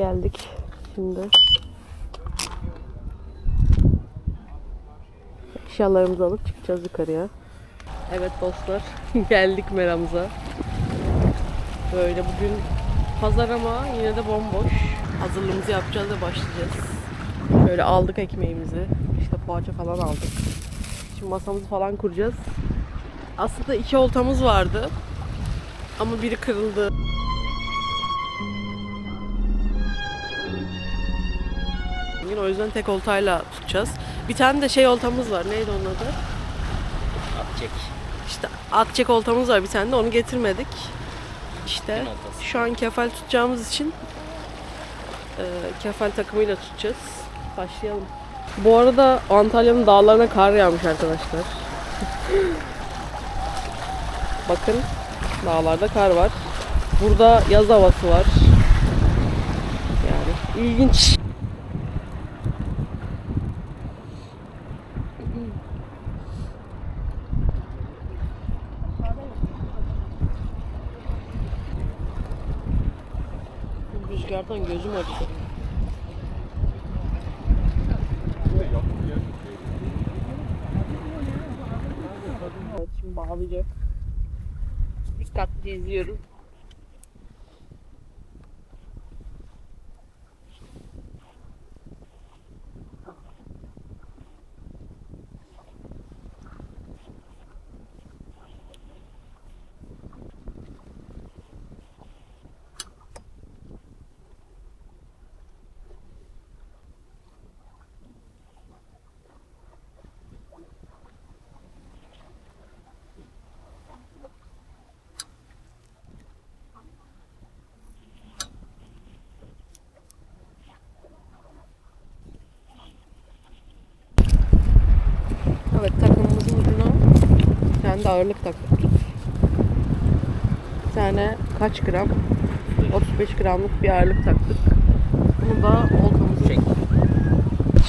geldik şimdi. Eşyalarımızı alıp çıkacağız yukarıya. Evet dostlar geldik meramıza. Böyle bugün pazar ama yine de bomboş. Hazırlığımızı yapacağız ve başlayacağız. Böyle aldık ekmeğimizi. İşte poğaça falan aldık. Şimdi masamızı falan kuracağız. Aslında iki oltamız vardı. Ama biri kırıldı. O yüzden tek oltayla tutacağız. Bir tane de şey oltamız var. Neydi onun adı? Atacak. İşte at çek oltamız var bir tane de onu getirmedik. İşte şu an kefal tutacağımız için e, kefal takımıyla tutacağız. Başlayalım. Bu arada Antalya'nın dağlarına kar yağmış arkadaşlar. Bakın dağlarda kar var. Burada yaz havası var. Yani ilginç. Rüzgardan gözüm acıdı. Evet şimdi bağlayacak. Dikkatli izliyorum. Evet takımımızın ucuna bir tane de ağırlık taktık. Bir tane kaç gram? 35 gramlık bir ağırlık taktık. Bunu da oltamızı Çek.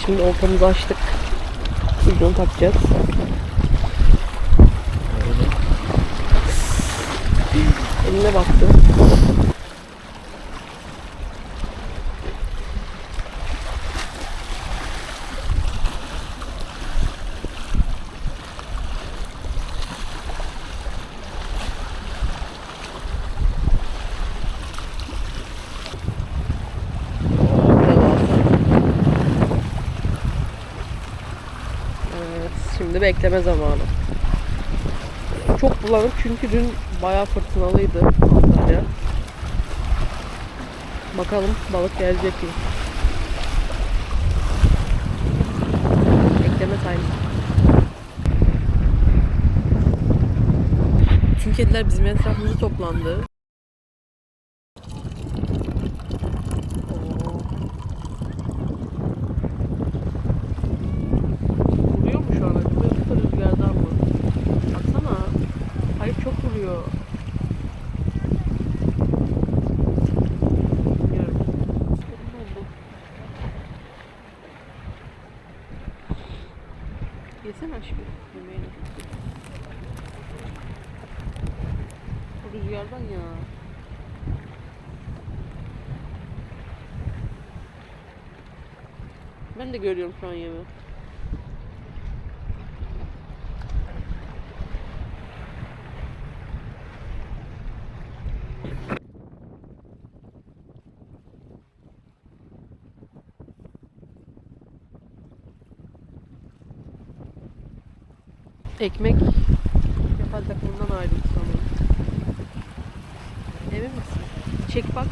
Şimdi oltamızı açtık. Ucunu takacağız. Eline baktı. Evet, bekleme zamanı. Çok bulanık çünkü dün bayağı fırtınalıydı Antalya. Bakalım balık gelecek mi? Bekleme time. Tüm kediler bizim etrafımıza toplandı. Oo. Vuruyor mu şu an acaba yoksa rüzgardan mı? Baksana. Hayır çok vuruyor. Bilmiyorum. Sorun oldu. Yesene aşkım yemeğini. O rüzgardan ya. Ben de görüyorum şu an yemeği. Ekmek kefal takımından ayrıldı sanırım. Emin misin? Çek bak.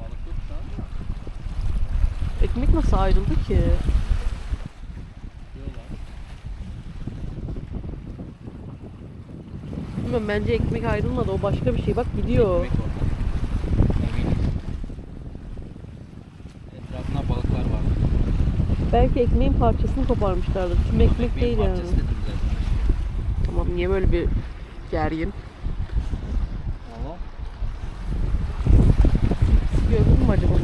Balık yok şu an. Ekmek nasıl ayrıldı ki? Bilmiyorum bence ekmek ayrılmadı o başka bir şey. Bak gidiyor. Etrafında balıklar var. Belki ekmeğin parçasını koparmışlardır. Tüm ekmek Ekmeğin değil yani. parçası dedim zaten. Tamam niye böyle bir gergin? Ama Gördün mü acaba?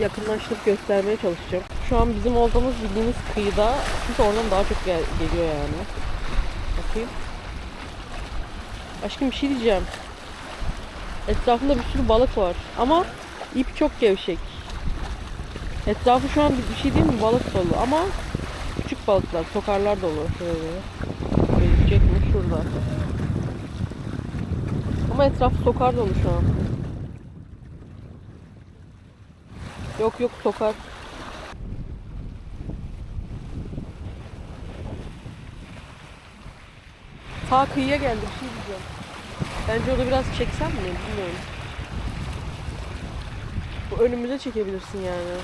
Yakınlaştırıp göstermeye çalışacağım. Şu an bizim olduğumuz bildiğimiz kıyıda çünkü oradan daha çok gel- geliyor yani. Bakayım. Aşkım bir şey diyeceğim. Etrafında bir sürü balık var ama ip çok gevşek. Etrafı şu an bir şey değil mi balık dolu ama küçük balıklar, sokarlar dolu. Şöyle. Gözükecek mi? Şurada. Ama etrafı sokar dolu şu an. Yok yok sokar. Ta kıyıya geldi bir şey diyeceğim. Bence onu biraz çeksem mi bilmiyorum. Bu önümüze çekebilirsin yani.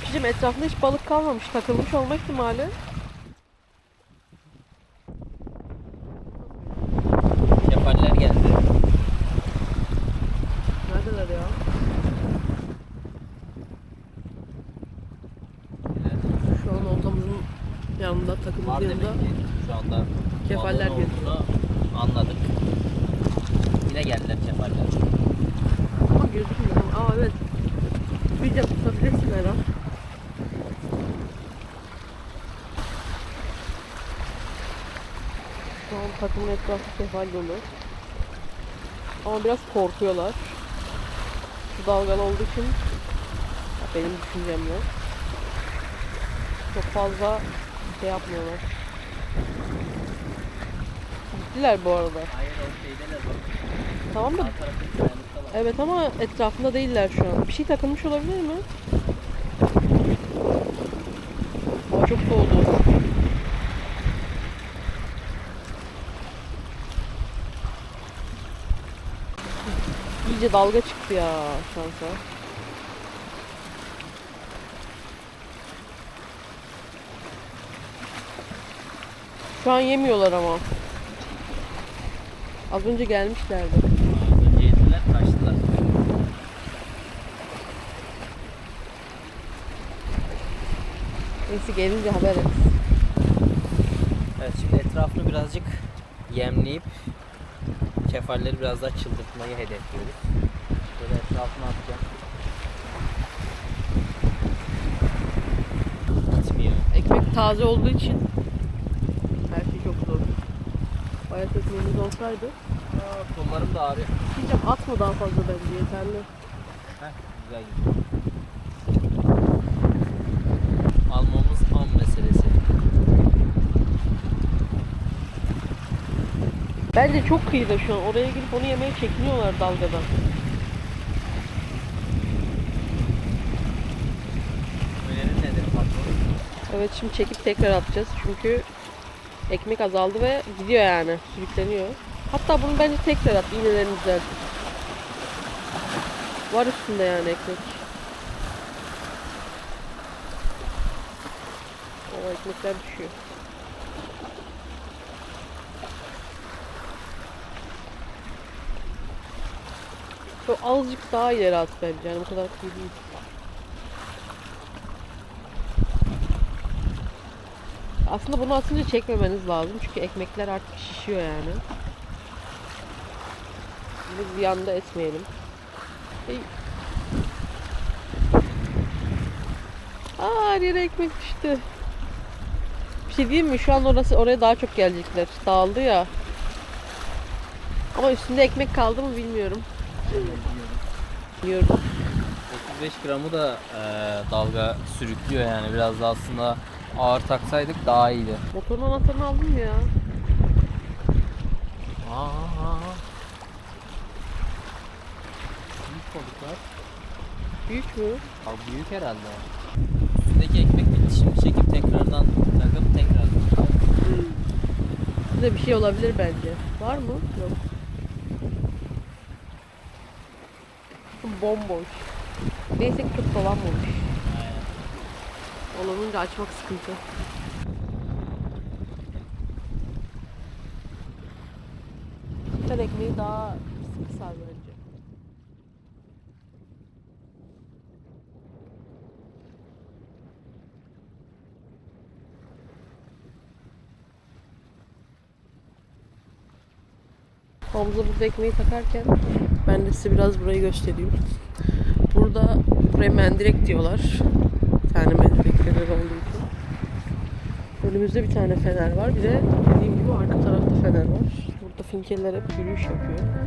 Diyeceğim, etrafında hiç balık kalmamış. Takılmış olma ihtimali. Kefaller geldi. Neredeler ya? Şu an oltamızın yanında, Var takımımızın demek yanında. ki şu anda Kefaller balığın geldi. olduğunu anladık. Yine geldiler kefaller. Ama gözükmüyor. Aa evet. Bir de tutabilirsin her an. Şu an takımın etrafı kefal dolu. Ama biraz korkuyorlar. Su dalgalı olduğu için benim düşüncem yok. Çok fazla şey yapmıyorlar. Gittiler bu arada. Tamam da. Evet ama etrafında değiller şu an. Bir şey takılmış olabilir mi? Aa çok soğudu. İyice dalga çıktı ya şansa. Şu an yemiyorlar ama. Az önce gelmişlerdi. Az önce yediler kaçtılar. Neyse gelince haber et. Evet şimdi etrafını birazcık yemleyip kefalleri biraz daha çıldırtmayı hedefliyoruz. Böyle etrafına atacağım. Gitmiyor. Ekmek taze olduğu için her şey çok zor. Bayat ekmeğimiz olsaydı. Aa, kollarım da ağrıyor. Diyeceğim atma daha fazla bence yeterli. Heh, güzel gidiyor. Bence çok kıyıda şu an. Oraya girip onu yemeye çekiniyorlar dalgadan. Önerin nedir patron? Evet şimdi çekip tekrar atacağız. Çünkü ekmek azaldı ve gidiyor yani. Sürükleniyor. Hatta bunu bence tekrar at. iğnelerini düzelt. Var üstünde yani ekmek. O ekmekler düşüyor. Çok azıcık daha ileri at bence. Yani bu kadar kıyı değil. Aslında bunu atınca çekmemeniz lazım. Çünkü ekmekler artık şişiyor yani. Biz bir anda etmeyelim. Ey. Aa yere ekmek düştü. Bir şey diyeyim mi? Şu an orası oraya daha çok gelecekler. Dağıldı ya. Ama üstünde ekmek kaldı mı bilmiyorum. Bilmiyorum. 35 gramı da e, dalga sürüklüyor yani biraz da aslında ağır taksaydık daha iyiydi. Motorun anahtarını aldın mı ya? Aa. Büyük balıklar. Büyük mü? Abi büyük herhalde. Üstündeki ekmek bitti şimdi çekip tekrardan takıp tekrar. Size bir şey olabilir bence. Var mı? Yok. Bomboş. Neyse ki çok dolanmamış. Olunca açmak sıkıntı. Kefter ekmeği daha sıkı sar bence. Hamza burada ekmeği takarken ben de size biraz burayı göstereyim. Burada buraya mendirek diyorlar. Bir tane mendirek fener olduğu için. Önümüzde bir tane fener var. Bir de dediğim gibi arka tarafta fener var. Burada finkeler hep yürüyüş yapıyor.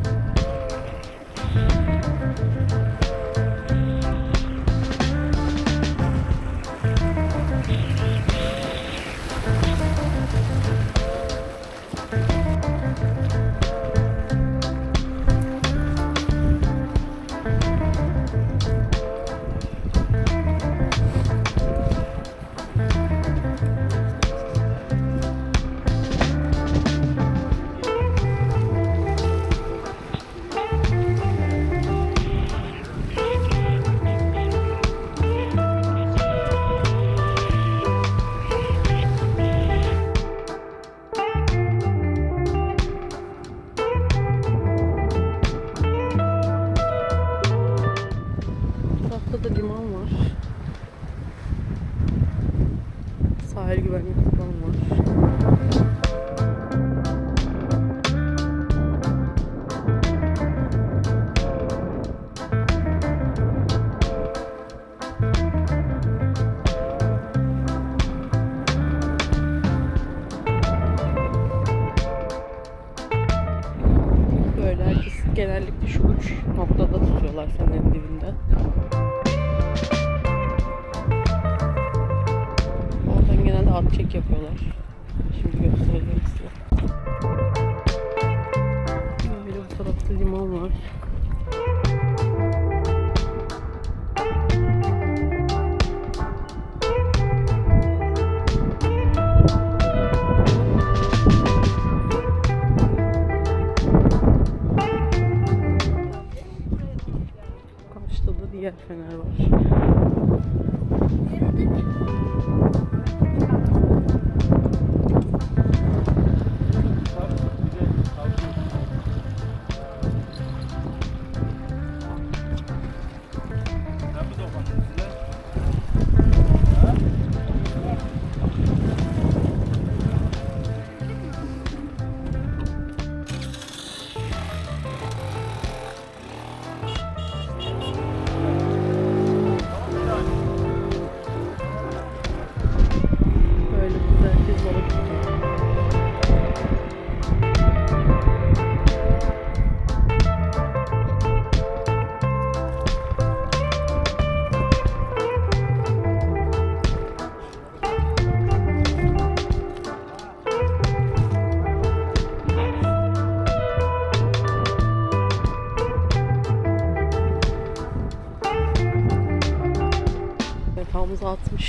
Diğer fener.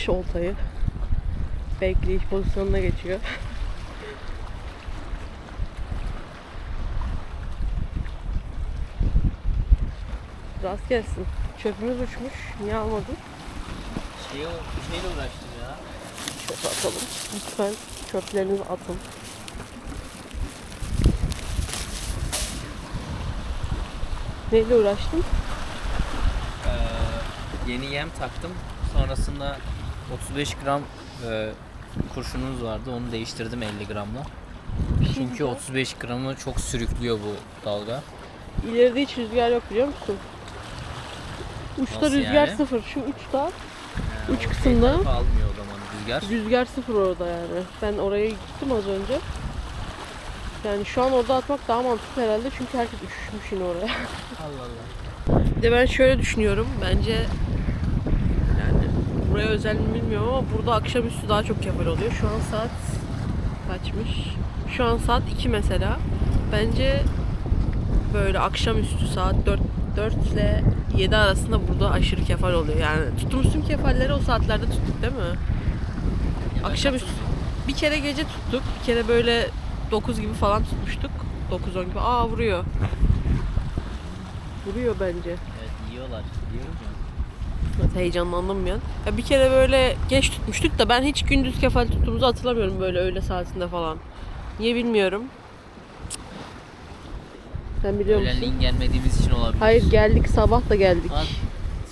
Atmış oltayı. Bekleyiş pozisyonuna geçiyor. Rast gelsin. Çöpümüz uçmuş. Niye almadın? Şey, şeyle uğraştım ya. Çöpe atalım. Lütfen çöplerinizi atın. Neyle uğraştın? Ee, yeni yem taktım. Sonrasında 35 gram e, kurşunumuz vardı. Onu değiştirdim 50 gramla. Çünkü diyeceğim. 35 gramı çok sürüklüyor bu dalga. İleride hiç rüzgar yok biliyor musun? Uçta Nasıl rüzgar yani? sıfır. Şu uçta Yani Uç o kısımda- şey almıyor o zaman rüzgar. Rüzgar sıfır orada yani. Ben oraya gittim az önce. Yani şu an orada atmak daha mantıklı herhalde çünkü herkes üşüşmüş yine oraya. Allah Allah. Bir de ben şöyle düşünüyorum. Bence buraya özel mi bilmiyorum ama burada akşamüstü daha çok kefal oluyor. Şu an saat kaçmış? Şu an saat 2 mesela. Bence böyle akşamüstü saat 4 4 ile 7 arasında burada aşırı kefal oluyor. Yani tuttuğumuz tüm kefalleri o saatlerde tuttuk değil mi? Akşamüstü bir kere gece tuttuk. Bir kere böyle 9 gibi falan tutmuştuk. 9-10 gibi. Aa vuruyor. Vuruyor bence. Evet yiyorlar. Evet, heyecanlandım bir an. Ya bir kere böyle geç tutmuştuk da ben hiç gündüz kefal tuttuğumuzu hatırlamıyorum böyle öğle saatinde falan. Niye bilmiyorum. Sen biliyor musun? Öğlenleyin gelmediğimiz için olabilir. Hayır geldik sabah da geldik. Abi,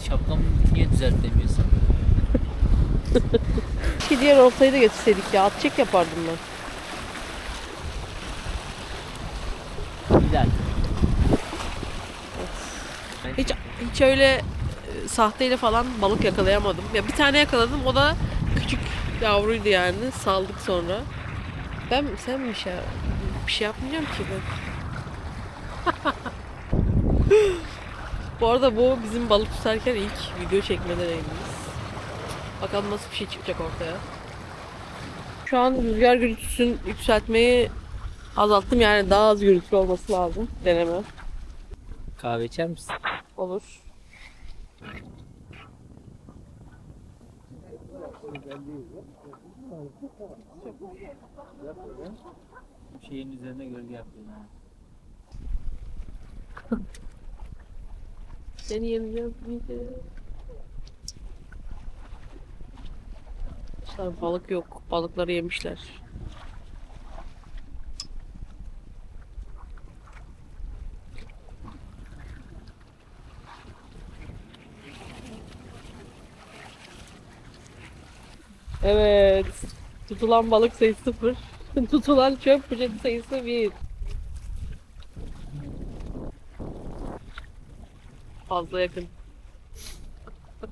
şapkamı niye düzeltemiyorsun? Ki diğer oltayı da getirseydik ya. At çek yapardım ben. Bir dakika. Hiç hiç öyle sahteyle falan balık yakalayamadım. Ya bir tane yakaladım. O da küçük yavruydu yani. Saldık sonra. Ben sen bir şey bir şey yapmayacağım ki ben. bu arada bu bizim balık tutarken ilk video çekme deneyimimiz. Bakalım nasıl bir şey çıkacak ortaya. Şu an rüzgar gürültüsünü yükseltmeyi azalttım. Yani daha az gürültülü olması lazım. Deneme. Kahve içer misin? Olur. Şeyin üzerine gölge yapıyorum. Seni. Arkadaşlar balık yok. Balıkları yemişler. Evet. Tutulan balık sayısı sıfır. Tutulan çöp poşeti sayısı bir. Fazla yakın.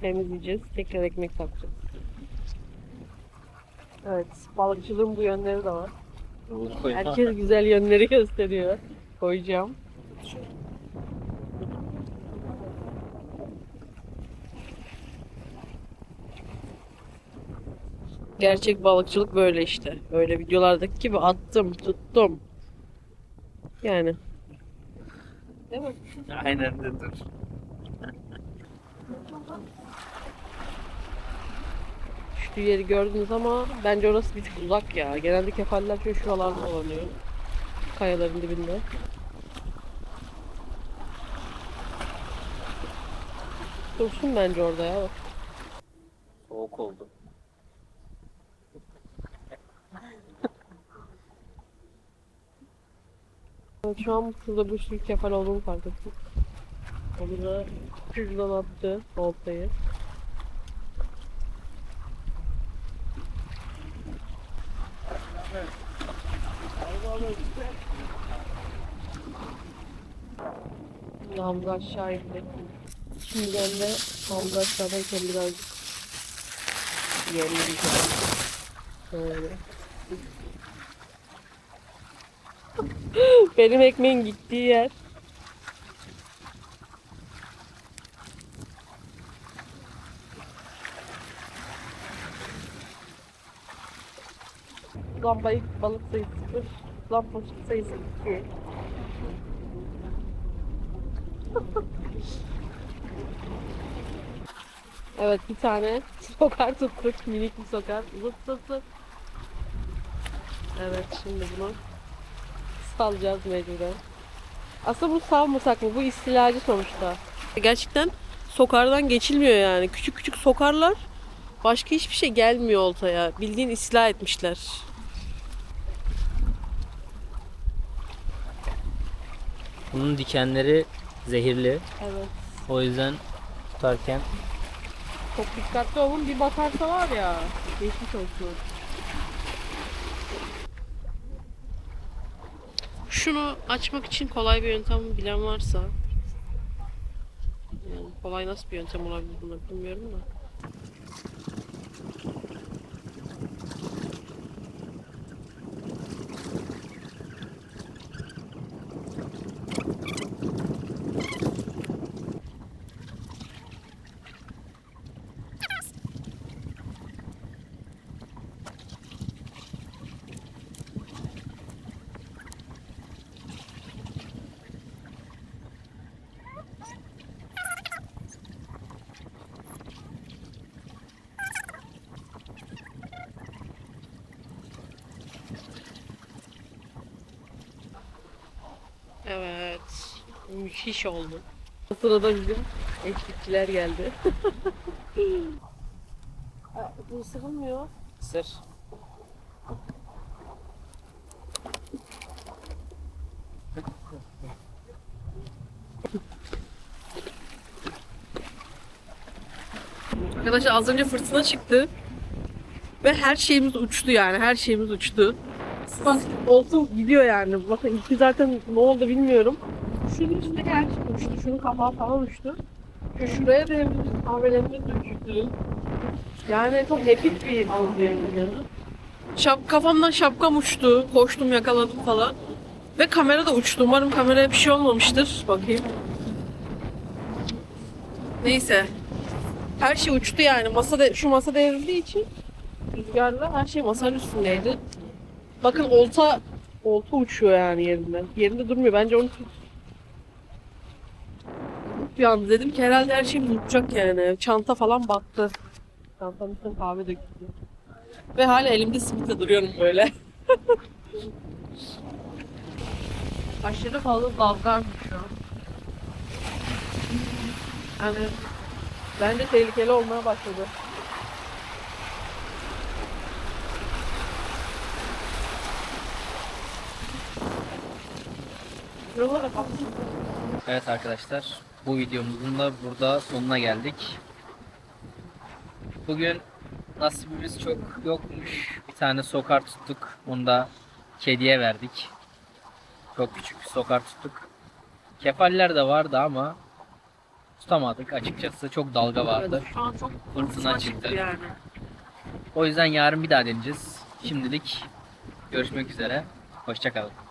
Temizleyeceğiz. Tekrar ekmek takacağız. Evet. Balıkçılığın bu yönleri de var. Herkes güzel yönleri gösteriyor. Koyacağım. Gerçek balıkçılık böyle işte. Böyle videolardaki gibi attım, tuttum. Yani. Değil mi? Aynen de dur. Şu yeri gördünüz ama bence orası bir tık uzak ya. Genelde kefaller şöyle şuralarda dolanıyor. Kayaların dibinde. Dursun bence orada ya. Bak. Soğuk oldu. Evet, Şu an şurada bir sürü kefal olduğunu fark ettim. Onu da şuradan attı oltayı. Hamza aşağı indi. Şimdi ben de Hamza aşağıdayken birazcık yerleyeceğim. Şöyle. Benim ekmeğin gittiği yer. Ulan balık, balık sayısı sıfır. Ulan poşet sayısı iki. evet bir tane sokar tuttuk. Minik bir sokar. Zıt zıt zıt. Evet şimdi bunu salacağız mecburen. Aslında bunu salmasak mı? Bu istilacı sonuçta. Gerçekten sokardan geçilmiyor yani. Küçük küçük sokarlar. Başka hiçbir şey gelmiyor oltaya. Bildiğin istila etmişler. Bunun dikenleri zehirli. Evet. O yüzden tutarken Çok dikkatli olun. Bir bakarsa var ya. Geçmiş olsun. Şunu açmak için kolay bir yöntem bilen varsa yani kolay nasıl bir yöntem olabilir bunu bilmiyorum da. Evet. Müthiş oldu. O sırada bizim eşlikçiler geldi. Aa, bu sıkılmıyor. Sır. Arkadaşlar az önce fırtına çıktı. Ve her şeyimiz uçtu yani. Her şeyimiz uçtu. Bak olsun gidiyor yani. Bakın ilk zaten ne oldu bilmiyorum. Şunun her şey uçtu. Şunun kapağı falan uçtu. Şu şuraya devrildi. Kahvelerimiz uçtu. Yani çok epik bir algıydı. Şap, kafamdan şapkam uçtu. Koştum yakaladım falan. Ve kamera da uçtu. Umarım kameraya bir şey olmamıştır. Bakayım. Neyse. Her şey uçtu yani. Masa şu masa devrildiği için rüzgarla her şey masanın üstündeydi. Bakın olta olta uçuyor yani yerinde. Yerinde durmuyor. Bence onu tut. Bir an dedim ki herhalde her şey uçacak yani. Çanta falan battı. Çantanın üstüne kahve döküldü. Ve hala elimde simitle duruyorum böyle. Aşırı fazla dalgarmış şu an. Yani bence tehlikeli olmaya başladı. Şuralara bak. Evet arkadaşlar, bu videomuzun da burada sonuna geldik. Bugün nasibimiz çok yokmuş. Bir tane sokar tuttuk. Onu da kediye verdik. Çok küçük bir sokar tuttuk. Kefaller de vardı ama tutamadık. Açıkçası çok dalga vardı. Şu an çok Fırtına çıktı yani. O yüzden yarın bir daha deneyeceğiz. Şimdilik görüşmek üzere. Hoşçakalın.